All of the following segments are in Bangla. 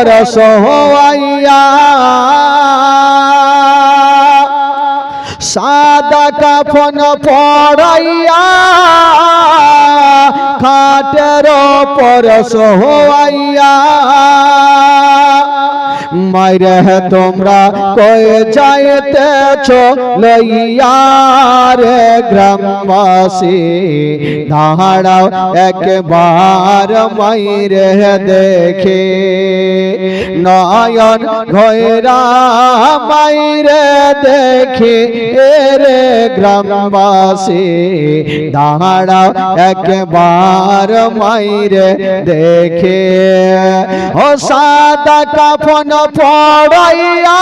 পরশ হইয়া সাদা কাফন পড়াইয়া খাটের পরশ হইয়া মাইরে তোমরা কয়ে যাইতেছ লইয়া রে গ্রামবাসী, দাঁড়াও একবার মাইরে দেখে। নয়ন ঘয়রা মাইরে দেখে রে গ্রামবাসী, দাঁড়াও একবার মাইরে দেখে। ও সাদা কাফন পড়াইয়া।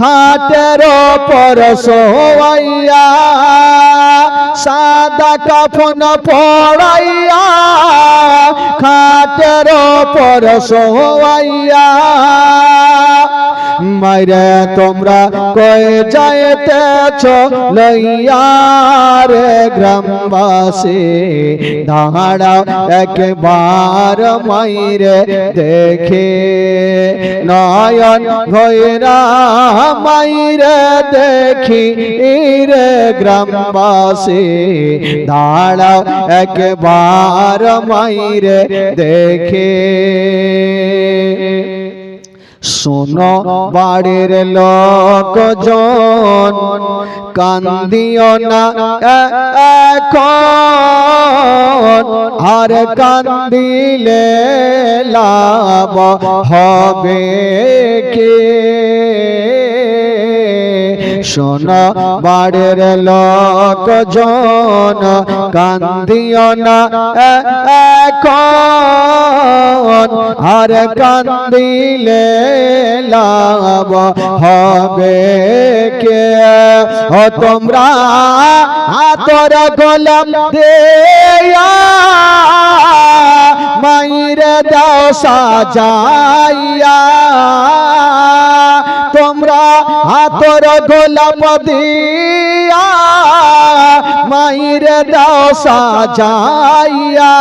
খাটের পর সোয়াইয়া সাদা কাফন পড়াইয়া। খাটের পর সোয়াইয়া মাইরে তোমরা কয়ে যাইতেছ? লইয়া রে গ্রামবাসী, দাঁড়াও একবার মাইরে দেখে। নয়ন ভৈরা মাইরে দেখি রে গ্রামবাসী, দাঁড়াও একবার মাইরে দেখে। শোনো, বাড়ির লোকজন, কান্দিও না এখন। আর কান্দিলে লাভ হবে কে? শোনো, বাড়ির লোকজন, কান্দিও না এখন। আর কান্দিলে লাভ হবে কে? ও তোমরা হাতর গোলাম দেয়া, মাইরে দাও সাজাইয়া। তোমরা হাতর গোলাপ দিয়া, মাইরে দাও সাজাইয়া।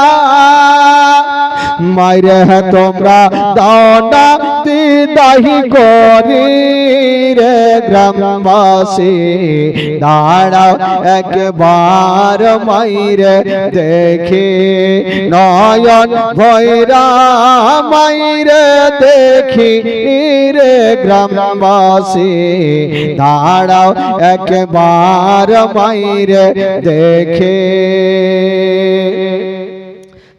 মাইরে তোমরা দাও না দিদাহি করি রে গ্রামবাসী। দাঁড়াও একবার মাইরে দেখে। নয়ন ভৈরা মাইরে দেখি রে গ্রামবাসী। দাঁড়াও একবার মাইরে দেখে।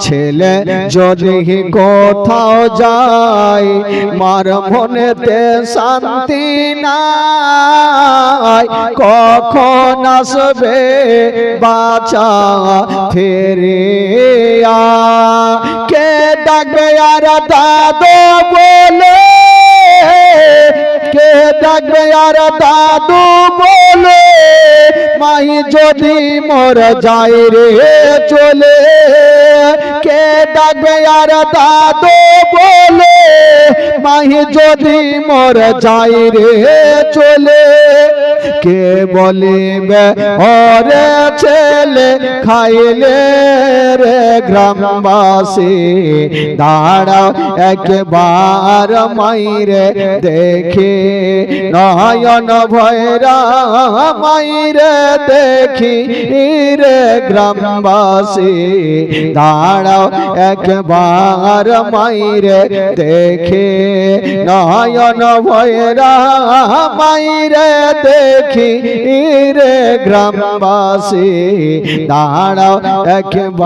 ছেলে যদি কোথাও যায়, মার মনেতে শান্তি নাই। কখন আসবে বাচা ফেরিয়া? কে ডাকবে আর দাদা ডাকবে আর দাদু বলে, মাই যদি মর যাই রে চলে। কে ডাকবে আর দাদু বলে, মাই যদি মর যাই রে চলে। কে বলিবে? ওরে ছেলে, খাইলে রে গ্রামবাসী, দাঁড়াও একবার মাইরে দেখে। নয়ন ভয়রা মাইরে দেখি রে গ্রামবাসী, দাঁড়াও একবার মাইরে দেখে। নয়ন ভয়রা মাইরে দেখি রে গ্রামবাসী দাঁড়াও একবার।